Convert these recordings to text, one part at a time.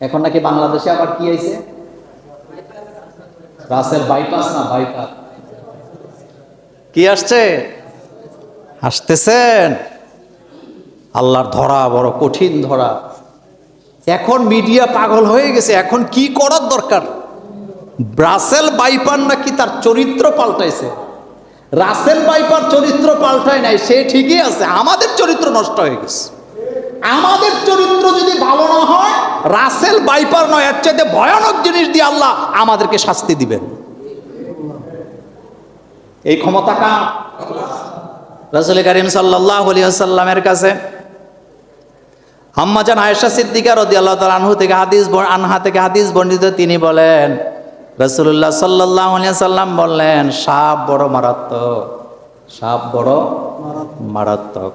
এখন নাকি বাংলাদেশে আবার কি আইছে? রাসেল বাইপাস না বাইপাস কি আসছে? আসতেছেন? আল্লাহর ধরা, বড় কঠিন ধরা। এখন মিডিয়া পাগল হয়ে গেছে। এখন কি করার দরকার? ব্রাসেল বাইপার নাকি তার চরিত্র পাল্টাইছে? রাসেল বাইপার চরিত্র পাল্টায় নাই, সে ঠিকই আছে। আমাদের চরিত্র নষ্ট হয়ে গেছে। আমাদের চরিত্র যদি ভালো না হয় রাসেল বাইপার নয়, এর চাইতে ভয়ানক জিনিস দিয়ে আল্লাহ আমাদেরকে শাস্তি দিবেন। এই ক্ষমতা কার? রাসুল করিম সাল্লাহ সাল্লামের কাছে। আম্মাজান আয়েশা সিদ্দিকা রদি আল্লাহ আনহু থেকে হাদিস আনহা থেকে হাদিস বর্ণিত তিনি বলেন রসুল্লাহ সাল্লাহ সাল্লাম বললেন, সাপ বড় মারাত্মক। সাপ বড় মারাত্মক।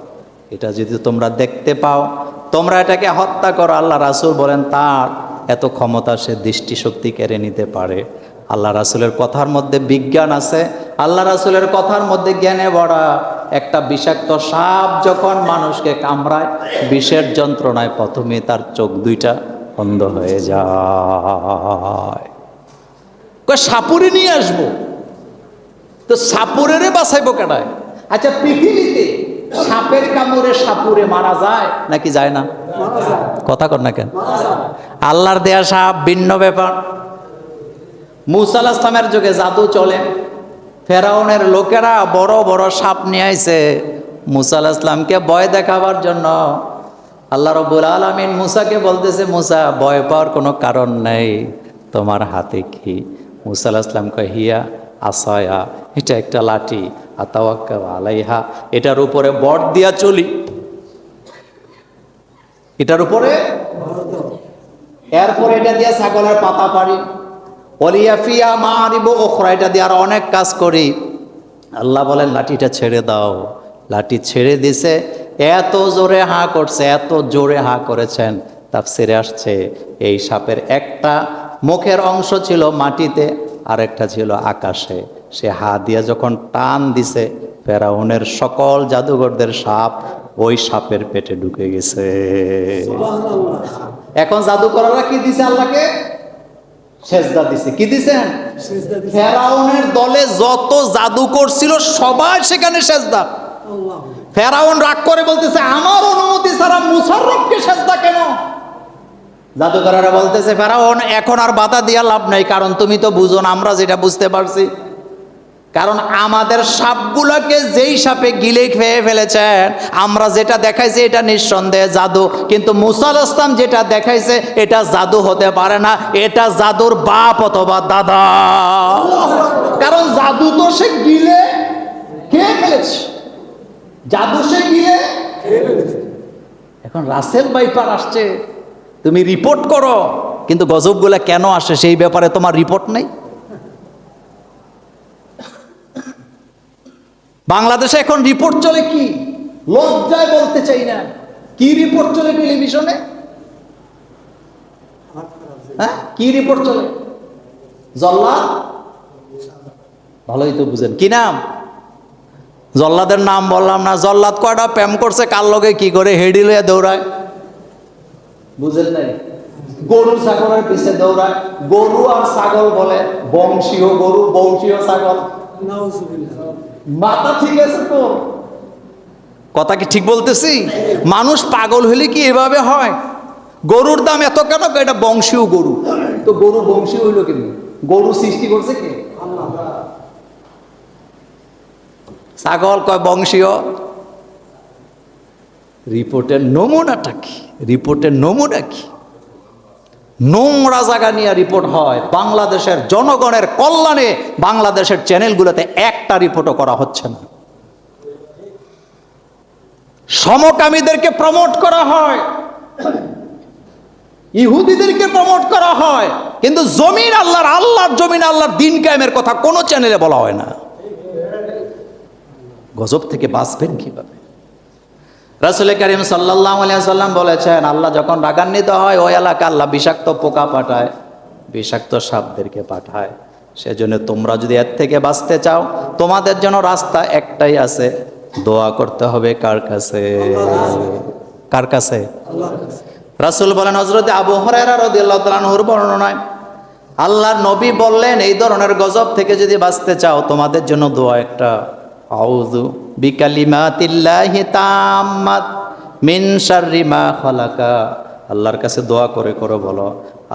এটা যদি তোমরা দেখতে পাও তোমরা এটাকে হত্যা করো, আল্লাহ রাসুল বলেন, তার এত ক্ষমতা সে দৃষ্টিশক্তি কেড়ে নিতে পারে। আল্লাহ রাসুলের কথার মধ্যে বিজ্ঞান আছে। আল্লাহ রাসুলের কথার মধ্যে জ্ঞানে ভরা একটা বিষাক্ত সাপ যখন মানুষকে কামড়ায়, বিষের যন্ত্রণায় প্রথমে তার চোখ দুইটা বন্ধ হয়ে যায়। সাপুরে নিয়ে আসব? তো সাপুরেরে বাঁচাইবো কেনায় আচ্ছা পৃথিবীতে সাপের কামড়ে সাপুরে মারা যায়? নাকি যায় না? কথা কর না কেন? আল্লাহর দেয়া সাপ ভিন্ন ব্যাপার। মুসাল ইসলামের যুগে জাদু চলে। ফেরাউনের লোকেরা বড় বড় সাপ নিয়ে আইছে। মুসাল ইসলামকে ভয় দেখাবার জন্য। আল্লাহ রবুল আলমিন মুসাকে বলতেছে মুসা ভয় পাওয়ার কোনো কারণ নেই। তোমার হাতে কি? মুসা ইসলাম কয় হিয়া আসায়া এটা একটা লাঠি। আতাওয়াক্কা আলাইহা। এটার উপরে বট দিয়া চলি। এটার উপরে? এরপরে এটা দিয়ে ছাগলের পাতা পারি অলিয়াফিয়া মা আরিব ওখরা এটা দিয়ে আর অনেক কাজ করি। আল্লাহ বলেন, লাঠিটা ছেড়ে দাও। লাঠি ছেড়ে দিছে। এত জোরে হাঁ করছে, এত জোরে হাঁ করেছেন তাফসিরে আসছে। এই সাপের একটা মুখের অংশ ছিল মাটিতে আর একটা ছিল আকাশে। সে হা দিয়ে যখন টান দিছে ফেরাউনের সকল জাদুঘরদের সাপ ওই সাপের পেটে ঢুকে গেছে। এখন জাদুকররা কি দিছে আল্লাহকে? সেজদা দিছে। কি দিছেন ফেরাউনের দলে যত জাদুকর ছিল সবাই সেখানে সেজদা। ফেরাউন রাগ করে বলতেছে আমার অনুমতি ছাড়া মুসাররফকে সেজদা কেন? জাদুকররা বলতেছে ফেরাউন এখন আর বাধা দিয়া লাভ নাই কারণ তুমি তো বুঝো না আমরা যেটা বুঝতে পারছি কারণ আমাদের সাপগুলোকে যেই সাপে গিলে খেয়ে ফেলেছেন, আমরা যেটা দেখাইছি এটা নিঃসন্দেহে জাদু। কিন্তু মুসাল ইসলাম যেটা দেখাইছে, এটা জাদু হতে পারে না। এটা জাদুর বাপ অথবা দাদা। কারণ জাদু তো সে গিলে খেয়ে ফেলেছে। জাদু সে গিলে এখন রাসেল বাইপার আসছে। তুমি রিপোর্ট করো, কিন্তু গজবগুলা কেন আসে সেই ব্যাপারে তোমার রিপোর্ট নেই? বাংলাদেশে এখন রিপোর্ট চলে কি? লজ্জায় বলতে চাই না। কি রিপোর্ট চলে টেলিভিশনে হ্যাঁ? কি রিপোর্ট চলে? জল্লাদ? ভালোই তো বুঝেন। কি নাম? জল্লাদের নাম বললাম না। জল্লাদ কয়টা? প্যাম করছে কার লগে, কি করে? হেডি লয়ে দৌড়ায়। বুঝেন নাই? গরু, ছাগলের পিছে দৌড়ায়। গরু আর ছাগল বলে বংশীয়। গরু বংশীয় ছাগল। মাথা ঠিক আছে তো? কথা কি ঠিক বলতেছি? মানুষ পাগল হলে কি এভাবে হয়? গরুর দাম এত কেন? এটা বংশীয় গরু। তো গরু বংশীয় হইল কেন? গরু সৃষ্টি করছে কে? ছাগল কয় বংশীয়? রিপোর্টের নমুনাটা কি? রিপোর্টের নমুনা কি? নোংরা জায়গা নিয়ে রিপোর্ট হয়। বাংলাদেশের জনগণের কল্যাণে বাংলাদেশের চ্যানেলগুলোতে একটা রিপোর্টও করা হচ্ছে না। সমকামীদেরকে প্রমোট করা হয়। ইহুদিদেরকে প্রমোট করা হয়। কিন্তু জমিন আল্লাহর আল্লাহর জমিন, আল্লাহর দিন কায়েমের কথা কোনো চ্যানেলে বলা হয় না। গজব থেকে বাঁচবেন কীভাবে? রাসুল করিম সাল্লাহ সাল্লাম বলেছেন, আল্লাহ যখন রাগান্বিত হয়, ওই এলাকা আল্লাহ বিষাক্ত পোকা পাঠায়, বিষাক্ত সাপদেরকে পাঠায়। সেজন্য তোমরা যদি এর থেকে বাঁচতে চাও, তোমাদের জন্য রাস্তা একটাই আছে, দোয়া করতে হবে কার কাছে? কার কাছে? রাসূল বলেন হজরত আবু হরাইরা রাদিয়াল্লাহু বর্ণনায়, আল্লাহর নবী বললেন, এই ধরনের গজব থেকে যদি বাঁচতে চাও, তোমাদের জন্য দোয়া একটা আউযু বিকালিমাতিল্লাহি তাম্মাত মিন শাররি মা খালাকা। আল্লাহর কাছে দোয়া করে করে বলো,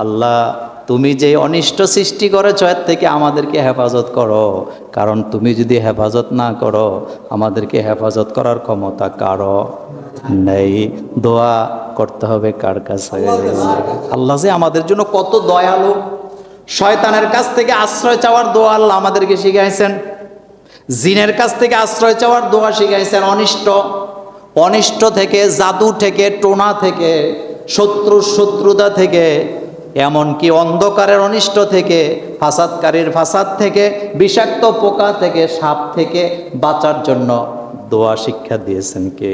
আল্লাহ, তুমি যে অনিষ্ট সৃষ্টি করেছ, এর থেকে আমাদেরকে হেফাজত করো। কারণ তুমি যদি হেফাজত না করো, আমাদেরকে হেফাজত করার ক্ষমতা কারও নেই। দোয়া করতে হবে কার কাছে? আল্লাহ যে আমাদের জন্য কত দয়ালু। শয়তানের কাছ থেকে আশ্রয় চাওয়ার দোয়া আল্লাহ আমাদেরকে শিখাইছেন জিনের কাছ থেকে আশ্রয় চাওয়ার দোয়া শিখাইছেন, অনিষ্ট। অনিষ্ট থেকে, জাদু থেকে, টোনা থেকে শত্রু শত্রুতা থেকে, এমনকি অন্ধকারের অনিষ্ট থেকে, ফাসাদকারীর ফাসাদ থেকে, বিষাক্ত পোকা থেকে, সাপ থেকে বাঁচার জন্য। দোয়া শিক্ষা দিয়েছেন কে?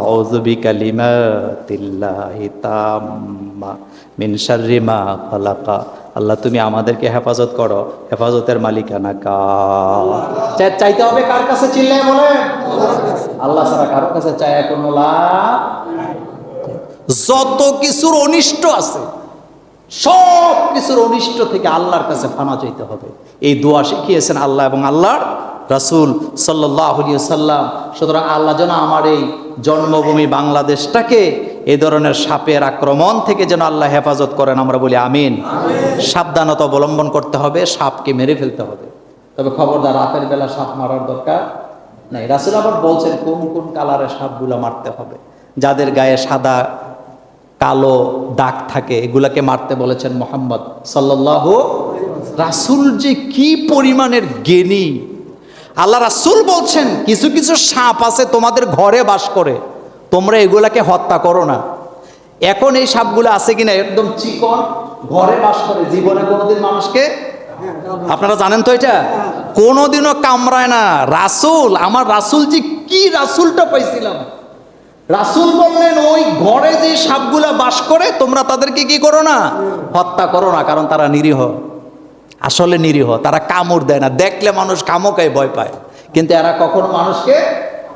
আউযু বিকালিমাতিল্লাহি তাম্মা মিন শাররি মা খালাকা। আল্লাহ তুমি আমাদেরকে হেফাজত করো। হেফাজতের মালিকানা কা চাইতে হবে কার কাছে চিল্লায় বলে আল্লাহ ছাড়া কারও কাছে চায় কোনো লাভ যত কিছুর অনিষ্ট আছে সব কিছুর অনিষ্ট থেকে আল্লাহর কাছে ফানা চাইতে হবে। এই দোয়া শিখিয়েছেন আল্লাহ এবং আল্লাহর রাসূল সাল্লাহ সাল্লাম সুতরাং আল্লাহ যেন আমার এই জন্মভূমি বাংলাদেশটাকে এ ধরনের সাপের আক্রমণ থেকে যেন আল্লাহ হেফাজত করেন, আমরা বলি আমিন। সাবধানতা অবলম্বন করতে হবে, সাপকে মেরে ফেলতে হবে। তবে খবরদার, রাতের বেলা সাপ মারার দরকার নাই। রাসুল আবার বলছেন, কোন কোন কালারের সাপগুলো মারতে হবে? যাদের গায়ে সাদা, কালো দাগ থাকে, এগুলাকে মারতে বলেছেন মোহাম্মদ সাল্লাহ রাসুল যে কি পরিমাণের জ্ঞানী আল্লাহ রাসুল বলছেন, কিছু কিছু সাপ আছে তোমাদের ঘরে বাস করে। তোমরা এগুলাকে হত্যা করো না। এখন এই সাপগুলো আছে কিনা একদম চিকন, ঘরে বাস করে। জীবনে কোনোদিন মানুষকে আপনারা জানেন তো এটা? কোনোদিনও কামড়ায় না। রাসুল, আমার রাসুল যে কি রাসুলটা পাইছিলাম? রাসুল বললেন, ওই ঘরে যে সাপগুলা বাস করে, তোমরা তাদেরকে কি করো না? হত্যা করো না, কারণ তারা নিরীহ। আসলে নিরীহ, তারা কামড় দেয় না। দেখলে মানুষ কামকায় ভয় পায়। কিন্তু এরা কখনো মানুষকে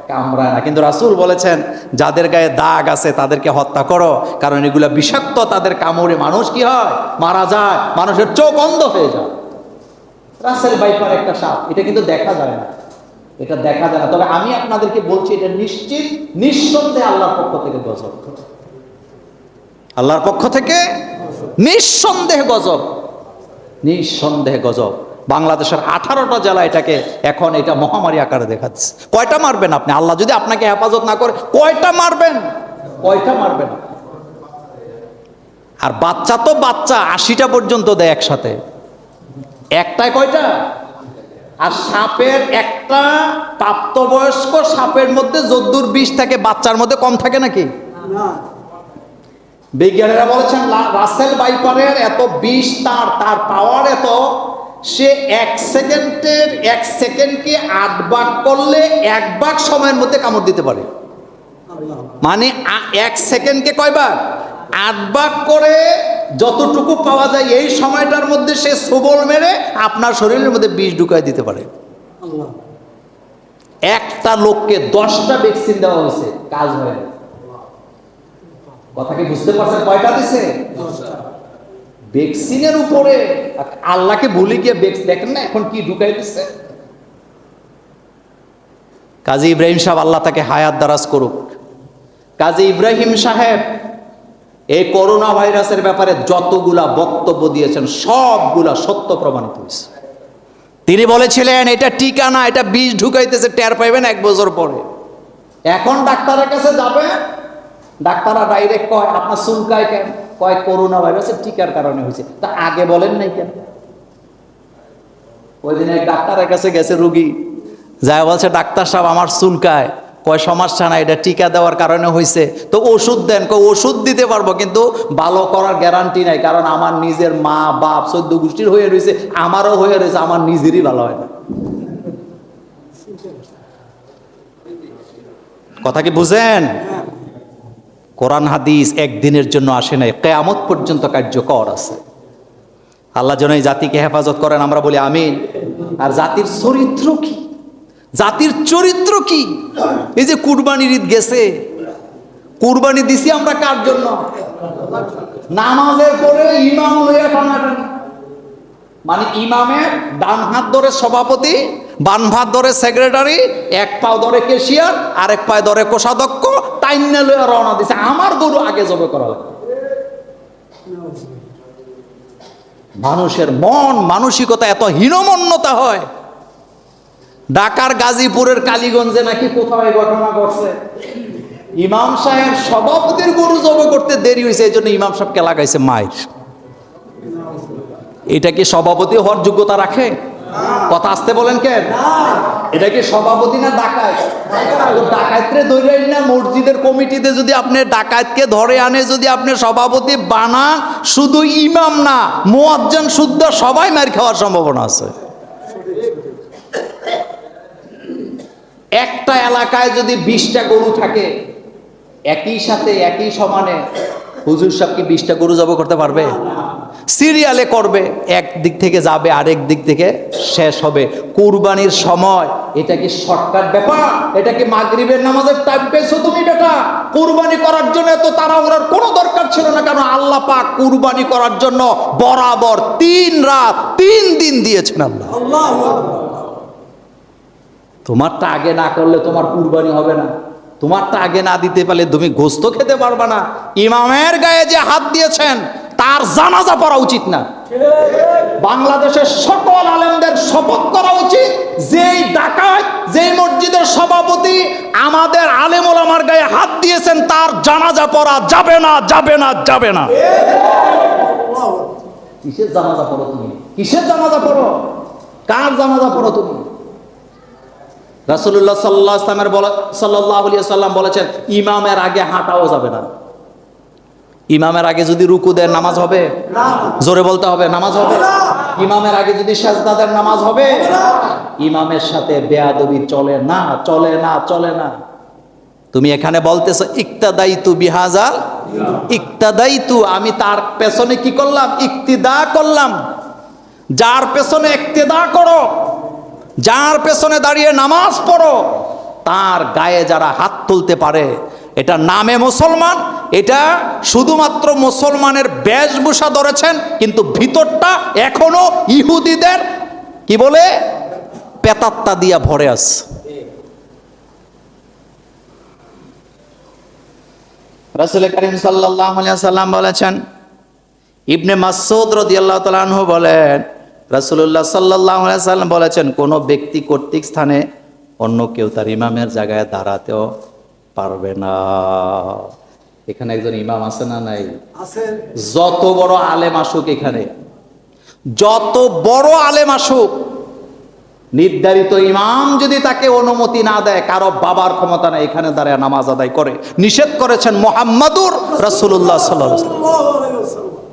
কামড়ায় না। কিন্তু রাসুল বলেছেন, যাদের গায়ে দাগ আছে তাদেরকে হত্যা করো। কারণ এগুলা বিষাক্ত, তাদের কামড়ে মানুষ কি হয়? মারা যায়। মানুষের চোখ অন্ধ হয়ে যায়। রাসেল বাইপার একটা সাপ। এটা কিন্তু দেখা যায় না। এটা দেখা যায় না। তবে আমি আপনাদেরকে বলছি, এটা নিশ্চিত, নিঃসন্দেহে আল্লাহর পক্ষ থেকে গজব। আল্লাহর পক্ষ থেকে নিঃসন্দেহে গজব। নিঃসন্দেহে গজব। বাংলাদেশের আঠারোটা জেলা এটাকে এখন এটা মহামারী আকারে দেখাচ্ছে। কয়টা মারবেন আপনি? আল্লাহ যদি আপনাকে হেফাজত না করে, কয়টা মারবেন? কয়টা মারবেন? আর বাচ্চা তো বাচ্চা, আশিটা পর্যন্ত দেয় একসাথে। একটায় কয়টা? আর সাপের একটা প্রাপ্তবয়স্ক সাপের মধ্যে যদ্দুর বিষ থাকে, বাচ্চার মধ্যে কম থাকে নাকি? বিজ্ঞানীরা বলেছেন রাসেল বাইপারের এত বিষ তার তার পাওয়ার এত সে এক সেকেন্ডের এক সেকেন্ডকে আট ভাগ করলে এক ভাগ সময়ের মধ্যে কামড় দিতে পারে। মানে এক সেকেন্ডকে কয়বার আট ভাগ করে যতটুকু পাওয়া যায় এই সময়টার মধ্যে সে সবল মেরে আপনার শরীরের মধ্যে বিষ ঢুকায় দিতে পারে। একটা লোককে দশটা ভ্যাকসিন দেওয়া হয়েছে কাজ হয় কথা কি বুঝতে পারছেন কয়টা দিছে? ভ্যাকসিনের উপরে। আল্লাহকে ভুলে গিয়ে দেখেন না এখন কি ঢুকাই দিচ্ছে কাজী ইব্রাহিম সাহেব, আল্লাহ তাকে হায়াত দারাজ করুক। কাজী ইব্রাহিম সাহেব, এই করোনা ভাইরাসের ব্যাপারে যতগুলা বক্তব্য দিয়েছেন, সবগুলা সত্য প্রমাণিত হয়েছে। তিনি বলেছিলেন, এটা টিকা না, এটা বিষ ঢুকাইতেছে, টের পাইবেন এক বছর পরে। এখন ডাক্তারের কাছে যাবে ডাক্তাররা ডাইরেক্ট কয়, আপনার চুলকায় কেন? কয়, করোনা ভাইরাসের টিকার কারণে হয়েছে। তা আগে বলেন নাই কেন? ওই দিন এক ডাক্তারের কাছে গেছে রুগী, যায় বলছে, ডাক্তার সাহেব, আমার চুলকায়। কয় সমস্যা না এটা টিকা দেওয়ার কারণে হয়েছে। তো ওষুধ দেন, কয়, ওষুধ দিতে পারব, কিন্তু ভালো করার গ্যারান্টি নাই, কারণ আমার নিজের মা, বাপ সদ্য গোষ্ঠীর হয়ে রয়েছে, আমারও হয়ে রয়েছে, আমার নিজেরই ভালো হয় না। কথা কি বুঝেন? কোরআন হাদিস একদিনের জন্য আসে নাই, কেয়ামত পর্যন্ত কার্যকর আছে। আল্লাহ যেন এই জাতিকে হেফাজত করেন, আমরা বলি আমিন। আর জাতির চরিত্র কি? জাতির চরিত্র কি? এই যে কুরবানির ঈদ গেছে, কুরবানি দিছি আমরা কার জন্য? নামাজের পরে ইমাম মানে ইমামের ডান হাত ধরে সভাপতি বান হাত ধরে সেক্রেটারি, এক পাও ধরে কেশিয়ার, আরেক পায়ে ধরে কোষাধ্যক্ষ টাইনা রওনা দিছে। আমার গরু আগে জবে করা মানুষের মন, মানসিকতা এত হীনমন্যতা হয়। ঢাকার গাজীপুরের কালীগঞ্জে নাকি কোথাও ঘটনা ঘটছে। ইমাম সাহেব সভাপতির গরু জবে করতে দেরি হয়েছে, এই জন্য ইমাম সাহেবকে লাগাইছে মায়ের। এটা কি সভাপতি হওয়ার যোগ্যতা রাখে? কথা আসতে বলেন কেন? এটা কি সভাপতি না ডাকাত ডাকাতরে ধরে না, মসজিদের কমিটিতে যদি আপনি ডাকাতকে ধরে আনে, যদি আপনি সভাপতি বানান শুধু ইমাম না, মোয়াজ্জান, শুদ্ধ সবাই মার খাওয়ার সম্ভাবনা আছে। একটা এলাকায় যদি বিশটা গরু থাকে, একই সাথে, একই সমানে, হুজুর সাহেব কি বিশটা গরু জব করতে পারবে? সিরিয়ালে করবে এক দিক থেকে যাবে আরেক দিক থেকে শেষ হবে। কুরবানির সময় এটা কি শর্টকাট ব্যাপার? এটা কি মাগরিবের নামাজের টাইম পেয়েছ তুমি বেটা? কুরবানি করার জন্য এত তাড়াহুড়ার কোনো দরকার ছিল না কেন? আল্লাহ পাক কুরবানি করার জন্য বরাবর তিন রাত তিন দিন দিয়েছেন আল্লাহ। তোমারটা আগে না করলে তোমার কুরবানি হবে না। তোমারটা আগে না দিতে পারলে তুমি গোস্ত খেতে পারবে না। ইমামের গায়ে যে হাত দিয়েছেন তার জানাজা পড়া উচিত না। বাংলাদেশের সকল আলেমদের শপথ করা উচিত, যেই ডাকাত, যেই মসজিদের সভাপতি আমাদের আলেম ওলামার গায়ে হাত দিয়েছেন, তার জানাজা পড়া যাবে না যাবে না যাবে না। কিসের জানাজা পড়ো তুমি? কিসের জানাজা পড়ো? কার জানাজা পড়ো তুমি? রাসুল্লাহ সাল্লাহ ইসলামের বলা সাল্লাহ সাল্লাম বলেছেন, ইমামের আগে হাঁটাও যাবে না। ইমামের আগে যদি রুকু দেন, নামাজ হবে? জোরে বলতে হবে, নামাজ হবে? ইমামের আগে যদি সাজদা নামাজ হবে? ইমামের সাথে বেয়াদবি চলে না চলে না চলে না। তুমি এখানে বলতেছো ইকতাদাই তু বিহাজাল ইকতাদাই তু আমি তার পেছনে কি করলাম? ইক্তিদা করলাম। যার পেছনে ইক্তেদা করো, যার পেছনে দাঁড়িয়ে নামাজ পড়ো, তার গায়ে যারা হাত তুলতে পারে এটা নামে মুসলমান, এটা শুধুমাত্র মুসলমানের বেশভূষা ধরেছেন, কিন্তু ভিতরটা এখনও ইহুদিদের, কি বলে? পেতাত্তা দিয়া ভরে আছে। রাসুল করিম সাল্লাম বলেছেন, ইবনে মাসুদ রদিয়াল্লাহ তালাহু বলেন রাসুল্লাহ সাল্লাহ সাল্লাম বলেছেন, কোনো ব্যক্তি কর্তৃক স্থানে অন্য কেউ তার ইমামের জায়গায় দাঁড়াতেও পারবে না। এখানে একজন ইমাম আছে না নাই? যত বড় আলেম আসুক এখানে যত বড় আলেম আসুক নির্ধারিত ইমাম যদি তাকে অনুমতি না দেয় কারও বাবার ক্ষমতা নেই এখানে দাঁড়ায় নামাজ আদায় করে। নিষেধ করেছেন মোহাম্মদুর রাসুল্লাহ সাল্লাহ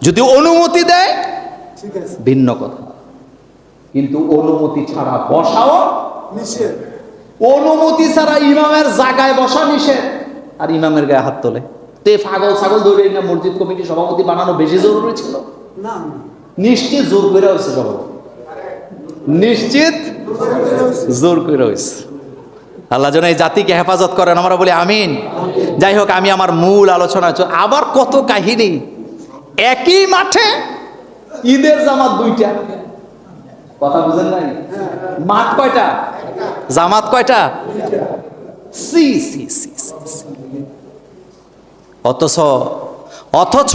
যদি অনুমতি দেয় ভিন্ন কথা। কিন্তু অনুমতি ছাড়া বসাও নিষেধ। অনুমতি ছাড়া ইমামের জায়গায় বসা নিষেধ। আর ইমামের গায়ে হাত তোলে। তে পাগল ছাগল ধরে না মসজিদ কমিটি সভাপতি বানানো বেশি জরুরি ছিল? না। নিশ্চিত জোর করে হয়েছে সভাপতি। নিশ্চিত জোর করে হয়েছে। আল্লাহ যেন এই জাতিকে হেফাজত করেন আমরা বলি আমিন। যাই হোক আমি আমার মূল আলোচনা আবার কত কাহিনী? একই মাঠে ঈদের জামাত দুইটা। কথা বুঝেন নাই? মাঠ কয়টা? জামাত কয়টা সি সি সি। অথচ অথচ